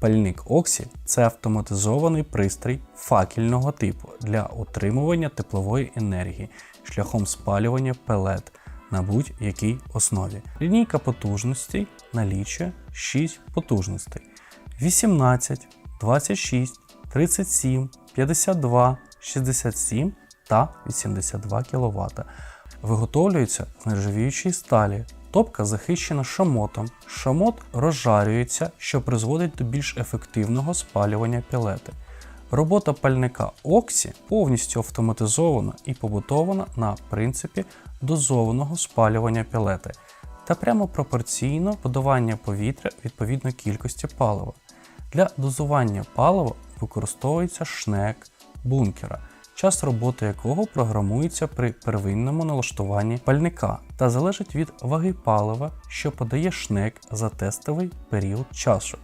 Пальник Оксі це автоматизований пристрій факільного типу для утримування теплової енергії шляхом спалювання пелет на будь-якій основі. Лінійка потужностей налічує 6 потужностей: 18, 26, 37, 52, 67 та 82 кВт. Виготовлюється з нержавіючої сталі. Топка захищена шамотом. Шамот розжарюється, що призводить до більш ефективного спалювання пілети. Робота пальника Оксі повністю автоматизована і побутована на принципі дозованого спалювання пілети та прямо пропорційно подавання повітря відповідно кількості палива. Для дозування палива використовується шнек бункера, час роботи якого програмується при первинному налаштуванні пальника та залежить від ваги палива, що подає шнек за тестовий період часу.